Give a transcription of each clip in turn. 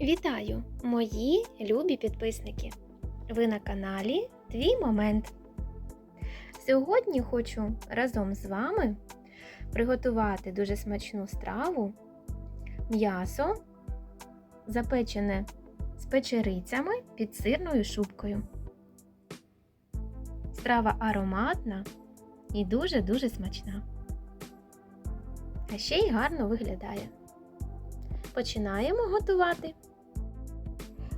Вітаю, мої любі підписники! Ви на каналі Твій Момент. Сьогодні хочу разом з вами приготувати дуже смачну страву м'ясо, запечене з печерицями під сирною шубкою. Страва ароматна і дуже-дуже смачна. А ще й гарно виглядає. Починаємо готувати.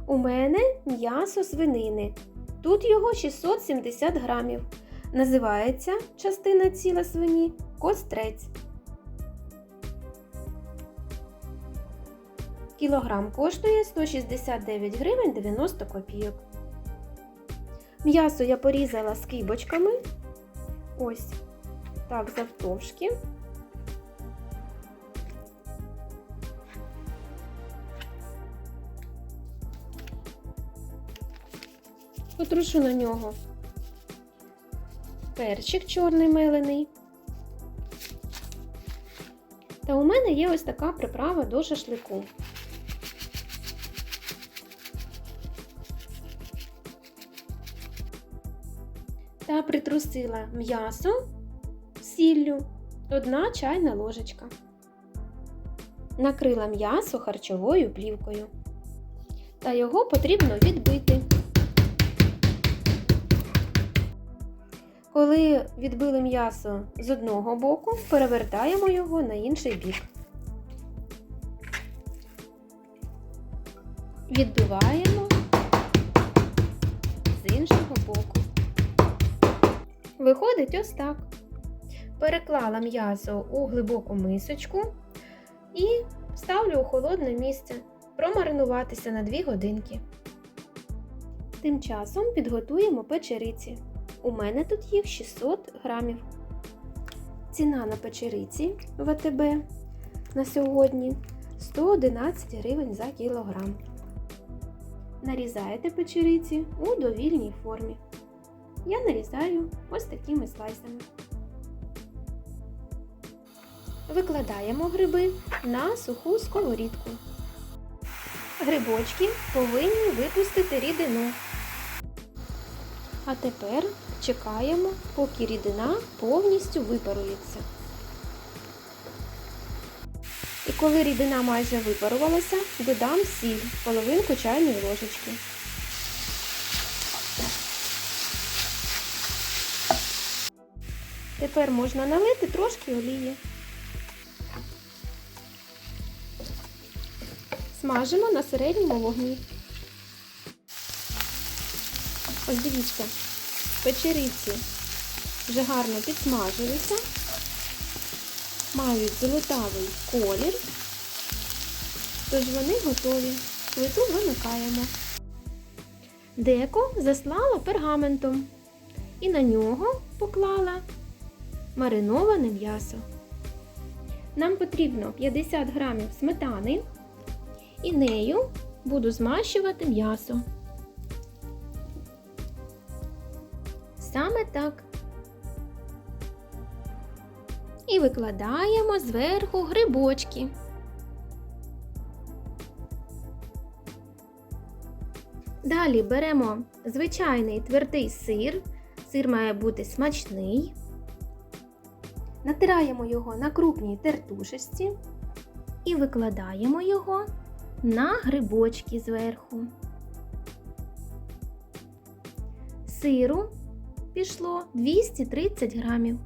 У мене м'ясо свинини. Тут його 670 грамів. Називається частина ціла свині кострець. Кілограм коштує 169 гривень 90 копійок. М'ясо я порізала скибочками. Ось так завтовшки. Потрушу на нього перчик чорний мелений. Та у мене є ось така приправа до шашлику. Та притрусила м'ясо сіллю, одна чайна ложечка. Накрила м'ясо харчовою плівкою. Та його потрібно відбити. Коли відбили м'ясо з одного боку, перевертаємо його на інший бік. Відбиваємо з іншого боку. Виходить ось так. Переклала м'ясо у глибоку мисочку і ставлю у холодне місце промаринуватися на 2 годинки. Тим часом підготуємо печериці. У мене тут їх 600 грамів. Ціна на печериці в АТБ на сьогодні 111 гривень за кілограм. Нарізаєте печериці у довільній формі. Я нарізаю ось такими слайсами. Викладаємо гриби на суху сковорідку. Грибочки повинні випустити рідину. А тепер чекаємо, поки рідина повністю випарується. І коли рідина майже випарувалася, додам сіль половинку чайної ложечки. Тепер можна налити трошки олії. Смажимо на середньому вогні. Ось дивіться, печериці вже гарно підсмажилися, мають золотавий колір, тож вони готові. Плиту вимикаємо. Деко заслала пергаментом і на нього поклала мариноване м'ясо. Нам потрібно 50 грамів сметани і нею буду змащувати м'ясо. Саме так. І викладаємо зверху грибочки. Далі беремо звичайний твердий сир. Сир має бути смачний. Натираємо його на крупній тертушечці і викладаємо його на грибочки зверху. Сиру пішло 230 грамів.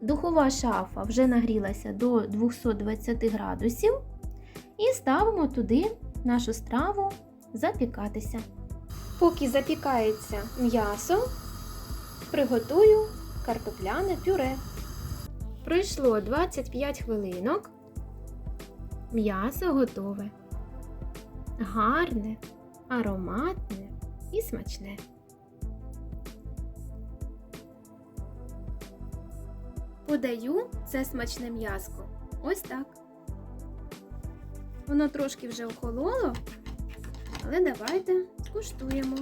Духова шафа вже нагрілася до 220 градусів. І ставимо туди нашу страву запікатися. Поки запікається м'ясо, приготую картопляне пюре. Пройшло 25 хвилинок. М'ясо готове. Гарне, ароматне і смачне. Подаю це смачне м'яско. Ось так. Воно трошки вже охололо, але давайте скуштуємо.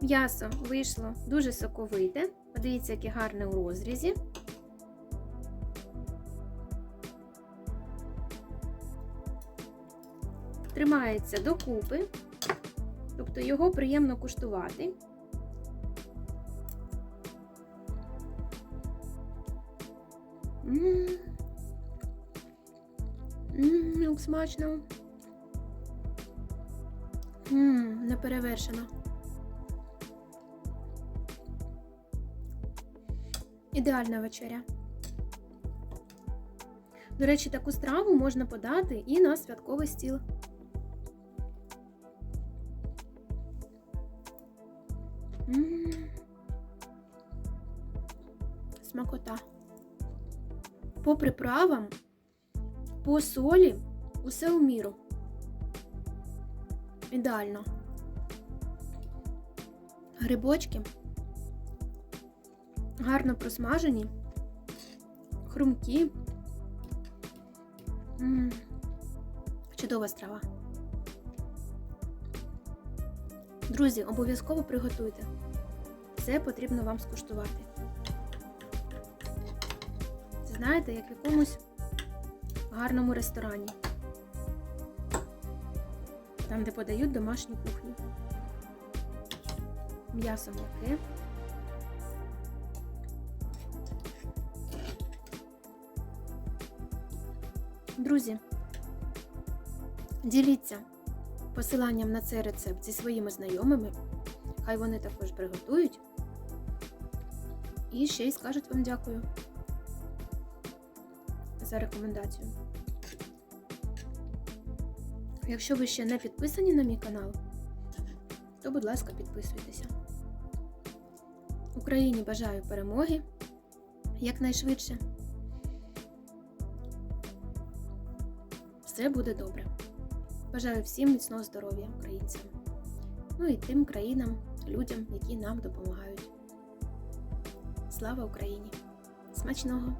М'ясо вийшло дуже соковите. Подивіться, яке гарне у розрізі. тримається докупи, тобто його приємно куштувати. Мм, смачно. Мм, неперевершено. Ідеальна вечеря. До речі, таку страву можна подати і на святковий стіл. М. Смакота. По приправам, по солі, усе у міру. Ідеально. Грибочки гарно просмажені, хрумкі. М, Чудова страва. Друзі, обов'язково приготуйте. Це потрібно вам скуштувати. Знаєте, як в якомусь гарному ресторані. Там, де подають домашню кухню. М'ясо м'яке. Друзі, діліться посиланням на цей рецепт зі своїми знайомими. Хай вони також приготують. І ще й скажуть вам дякую за рекомендацію. Якщо ви ще не підписані на мій канал, то, будь ласка, підписуйтеся. Україні бажаю перемоги якнайшвидше. Все буде добре. Бажаю всім міцного здоров'я українцям. Ну і тим країнам, людям, які нам допомагають. Слава Україні! Смачного!